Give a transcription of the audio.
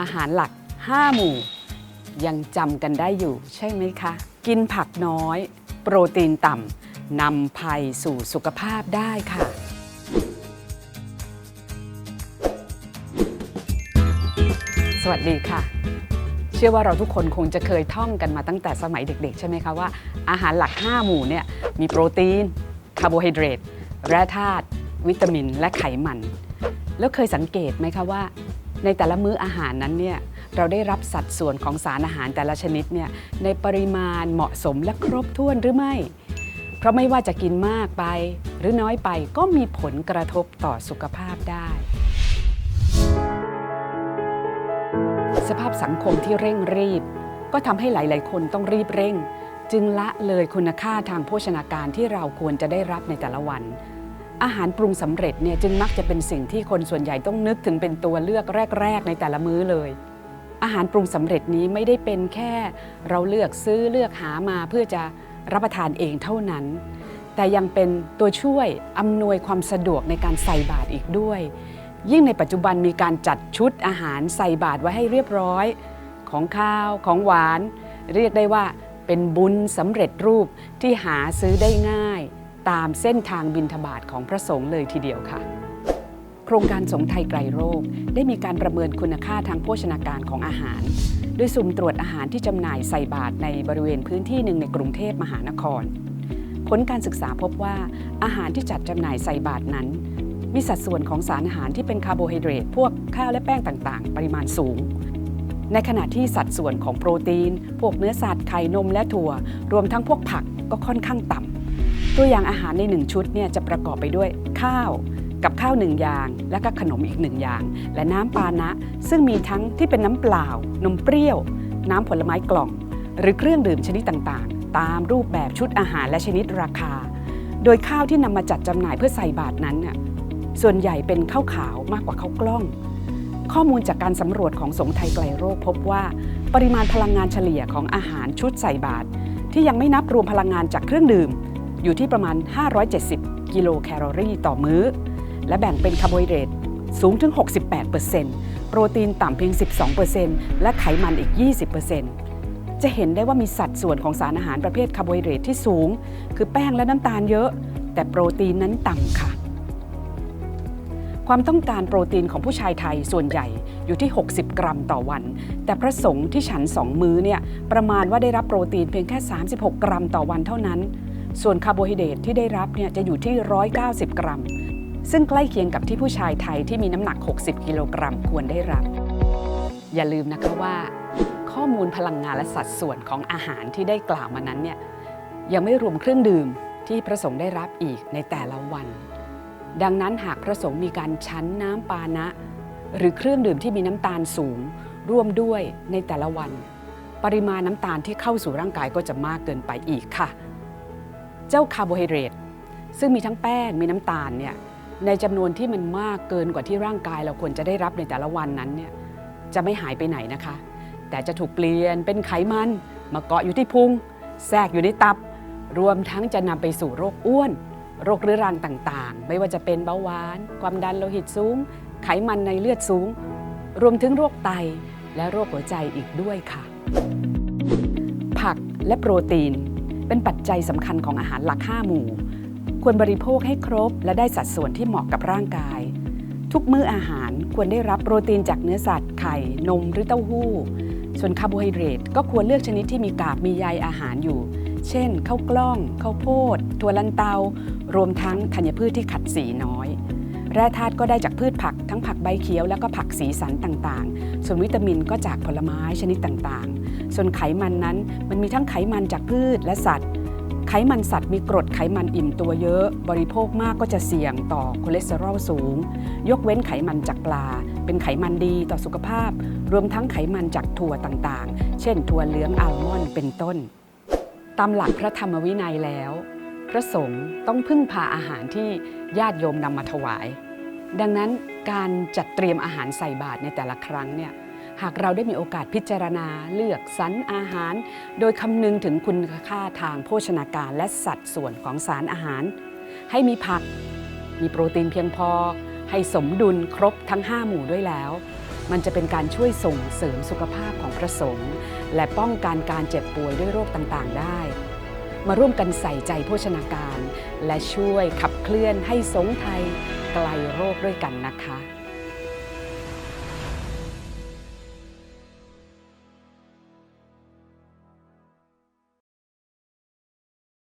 อาหารหลัก 5 หมู่ ยังจำกันได้อยู่ใช่ไหมคะ กินผักน้อย โปรตีนต่ำนำภัยสู่สุขภาพได้ค่ะสวัสดีค่ะ เชื่อว่าเราทุกคนคงจะเคยท่องกันมาตั้งแต่สมัยเด็ก ๆ ใช่ไหมคะว่าอาหารหลัก 5 หมู่เนี่ยมีโปรตีน คาร์โบไฮเดรต แร่ธาตุวิตามิน และไขมัน แล้วเคยสังเกตไหมคะว่า ในแต่ละมื้ออาหารนั้นเนี่ยเราได้รับสัดส่วนของสารอาหารแต่ละชนิดเนี่ยในปริมาณเหมาะสมและครบถ้วนหรือไม่ เพราะไม่ว่าจะกินมากไป หรือน้อยไปก็มีผลกระทบต่อสุขภาพได้ สภาพสังคมที่เร่งรีบ ก็ทำให้หลาย ๆ คนต้องรีบเร่ง จึงละเลยคุณค่าทางโภชนาการที่เราควรจะได้รับในแต่ละวัน อาหารปรุงสำเร็จเนี่ยจึงมักจะเป็นสิ่งที่คนส่วนใหญ่ต้องนึกถึงเป็นตัวเลือกแรก ๆ ในแต่ละมื้อเลย อาหารปรุงสำเร็จนี้ไม่ได้เป็นแค่เราเลือกซื้อเลือกหามาเพื่อจะรับประทานเองเท่านั้น แต่ยังเป็นตัวช่วยอำนวยความสะดวกในการใส่บาตรอีกด้วย ยิ่งในปัจจุบันมีการจัดชุดอาหารใส่บาตรไว้ให้เรียบร้อย ของข้าวของหวาน เรียกได้ว่าเป็นบุญสำเร็จรูปที่หาซื้อได้ง่าย ตามเส้นทางบินทบาทของพระสงฆ์เลยทีเดียวค่ะ โครงการสงไทยไกลโรค ได้มีการประเมินคุณค่าทางโภชนาการของอาหาร โดยสุ่มตรวจอาหารที่จำหน่ายใส่บาตรในบริเวณพื้นที่หนึ่งในกรุงเทพมหานคร ผลการศึกษาพบว่าอาหารที่จัดจำหน่ายใส่บาตรนั้น มีสัดส่วนของสารอาหารที่เป็นคาร์โบไฮเดรตพวกข้าวและแป้งต่างๆ ปริมาณสูงในขณะที่สัดส่วนของโปรตีน พวกเนื้อสัตว์ไข่นมและถั่ว รวมทั้งพวกผักก็ค่อนข้างต่ำ ตัวอย่างอาหารในหนึ่งชุดเนี่ยจะประกอบไปด้วยข้าวกับข้าวหนึ่งอย่าง และก็ขนมอีกหนึ่งอย่าง และน้ำปานะ ซึ่งมีทั้งที่เป็นน้ำเปล่า นมเปรี้ยว น้ำผลไม้กล่อง หรือเครื่องดื่มชนิดต่างๆ ตามรูปแบบชุดอาหารและชนิดราคา โดยข้าวที่นำมาจัดจำหน่ายเพื่อใส่บาตรนั้นน่ะส่วนใหญ่เป็นข้าวขาวมากกว่าข้าวกล้อง ข้อมูลจากการสำรวจของสงฆ์ไทยไกลโรคพบว่าปริมาณพลังงานเฉลี่ยของอาหารชุดใส่บาตรที่ยังไม่นับรวมพลังงานจากเครื่องดื่ม อยู่ที่ประมาณ 570 กิโลแคลอรี่ต่อมื้อ และแบ่งเป็นคาร์โบไฮเดรตสูงถึง 68%โปรตีนต่ำเพียง 12%และไขมันอีก 20%จะเห็นได้ว่ามีสัดส่วนของสารอาหารประเภทคาร์โบไฮเดรตที่สูง คือแป้งและน้ำตาลเยอะ แต่โปรตีนนั้นต่ำค่ะ ความต้องการโปรตีนของผู้ชายไทยส่วนใหญ่อยู่ที่ 60 กรัมต่อวัน แต่พระสงฆ์ที่ฉัน2มื้อเนี่ยประมาณว่าได้รับโปรตีนเพียงแค่ 36 กรัมต่อวันเท่านั้น ส่วนคาร์โบไฮเดรตที่ได้รับเนี่ยจะอยู่ที่ 190 กรัม ซึ่งใกล้เคียงกับที่ผู้ชายไทยที่มีน้ำหนัก 60 กิโลกรัมควรได้รับ อย่าลืมนะคะว่า ข้อมูลพลังงานและสัดส่วนของอาหารที่ได้กล่าวมานั้นเนี่ยยังไม่รวมเครื่องดื่มที่พระสงฆ์ได้รับอีกในแต่ละวัน ดังนั้นหากพระสงฆ์มีการชั้นน้ำปานะ หรือเครื่องดื่มที่มีน้ำตาลสูง ร่วมด้วยในแต่ละวัน ปริมาณน้ำตาลที่เข้าสู่ร่างกายก็จะมากเกินไปอีกค่ะ เจ้าคาร์โบไฮเดรตซึ่งมีทั้งแป้งมีน้ำตาลเนี่ยในจำนวนที่มันมากเกินกว่าที่ร่างกายเราควรจะได้รับในแต่ละวันนั้นเนี่ยจะไม่หายไปไหนนะคะ แต่จะถูกเปลี่ยนเป็นไขมัน มาเกาะอยู่ที่พุงแทรกอยู่ในตับ รวมทั้งจะนำไปสู่โรคอ้วน โรคเรื้อรังต่างๆ ไม่ว่าจะเป็นเบาหวาน ความดันโลหิตสูง ไขมันในเลือดสูง รวมถึงโรคไตและโรคหัวใจอีกด้วยค่ะ ผักและโปรตีน เป็นปัจจัยสำคัญของอาหารหลัก 5 หมู่ ควรบริโภคให้ครบ และได้สัดส่วนที่เหมาะกับร่างกาย ทุกมื้ออาหารควรได้รับโปรตีนจากเนื้อสัตว์ ไข่ นมหรือเต้าหู้ ส่วนคาร์โบไฮเดรตก็ควรเลือกชนิดที่มีกากมีใยอาหารอยู่ เช่นข้าวกล้องข้าวโพดถั่วลันเตา รวมทั้งธัญพืชที่ขัดสีน้อย แร่ธาตุก็ได้จากพืชผักทั้งผักใบเขียวแล้วก็ผักสีสันต่างๆ ส่วนวิตามินก็จากผลไม้ชนิดต่างๆ ส่วนไขมันนั้นมันมีทั้งไขมันจากพืชและสัตว์ ไขมันสัตว์มีกรดไขมันอิ่มตัวเยอะ บริโภคมากก็จะเสี่ยงต่อคอเลสเตอรอลสูง ยกเว้นไขมันจากปลา เป็นไขมันดีต่อสุขภาพ รวมทั้งไขมันจากถั่วต่างๆ เช่น ถั่วเหลืองอัลมอนด์เป็นต้น ตามหลักพระธรรมวินัยแล้ว พระสงฆ์ต้องพึ่งพาอาหารที่ญาติโยมนำมาถวาย ดังนั้นการจัดเตรียมอาหารใส่บาตรในแต่ละครั้งเนี่ยหากเราได้มีโอกาสพิจารณาเลือกสรรอาหาร โดยคำนึงถึงคุณค่าทางโภชนาการและสัดส่วนของสารอาหาร ให้มีผัก มีโปรตีนเพียงพอ ให้สมดุลครบทั้ง 5 หมู่ด้วยแล้ว มันจะเป็นการช่วยส่งเสริมสุขภาพของพระสงฆ์และป้องกันการเจ็บป่วยด้วยโรคต่างๆ ได้ มาร่วมกันใส่ใจโภชนาการ และช่วยขับเคลื่อนให้สงไทยไกลโรคด้วยกันนะคะ